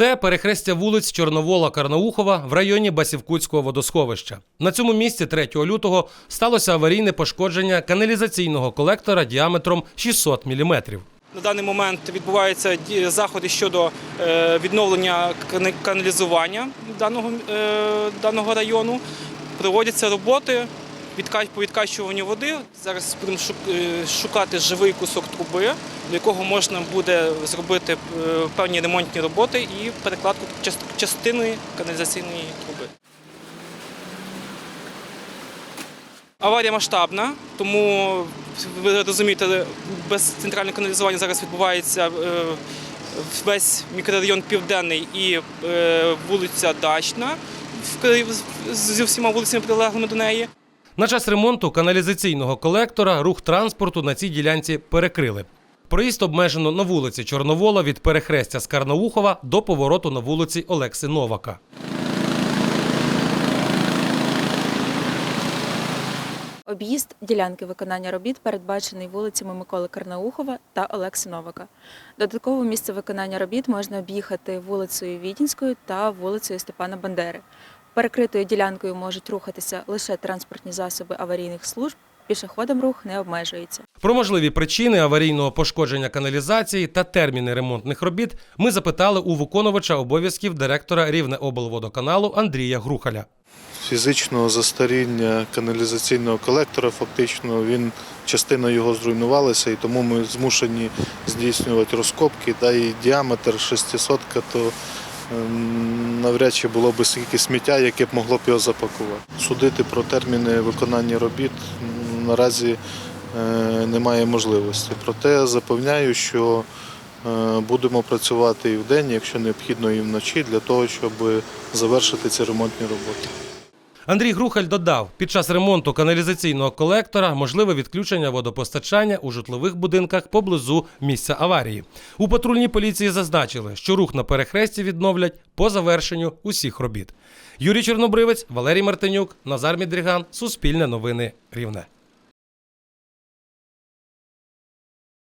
Це перехрестя вулиць Чорновола Карнаухова в районі Басівкутського водосховища. На цьому місці 3 лютого сталося аварійне пошкодження каналізаційного колектора діаметром 600 мм. На даний момент відбуваються заходи щодо е, відновлення каналізування даного, е, даного району. Проводяться роботи по відкачуванню води. Зараз будемо е, шукати живий кусок труби, до якого можна буде зробити е, певні ремонтні роботи і перекладку частини каналізаційної труби. Аварія масштабна, тому ви розумієте, без центрального каналізування зараз відбувається е, весь мікрорайон Південний і вулиця Дачна зі всіма вулицями прилеглими до неї. На час ремонту каналізаційного колектора рух транспорту на цій ділянці перекрили. Проїзд обмежено на вулиці Чорновола від перехрестя з Карнаухова до повороту на вулиці Олекси Новака. Об'їзд ділянки виконання робіт передбачений вулицями Миколи Карнаухова та Олекси Новака. Додатково місце виконання робіт можна об'їхати вулицею Відінською та вулицею Степана Бандери. Перекритою ділянкою можуть рухатися лише транспортні засоби аварійних служб. Пішоходам рух не обмежується. Про можливі причини аварійного пошкодження каналізації та терміни ремонтних робіт ми запитали у виконувача обов'язків директора Рівнеоблводоканалу Андрія Грухаля. фізичного застаріння каналізаційного колектора. Фактично він частина його зруйнувалася, і тому ми змушені здійснювати розкопки. Та і діаметр 600 то навряд чи було б стільки сміття, яке б могло б його запакувати. Судити про терміни виконання робіт наразі е, немає можливості. Проте запевняю, що е, будемо працювати і вдень, якщо необхідно, і вночі, для того, щоб завершити ці ремонтні роботи. Андрій Грухаль додав, під час ремонту каналізаційного колектора можливе відключення водопостачання у житлових будинках поблизу місця аварії. У патрульній поліції зазначили, що рух на перехресті відновлять по завершенню усіх робіт. Юрій Чорнобривець, Валерій Мартинюк, Назар Мідріган, Суспільне новини Рівне.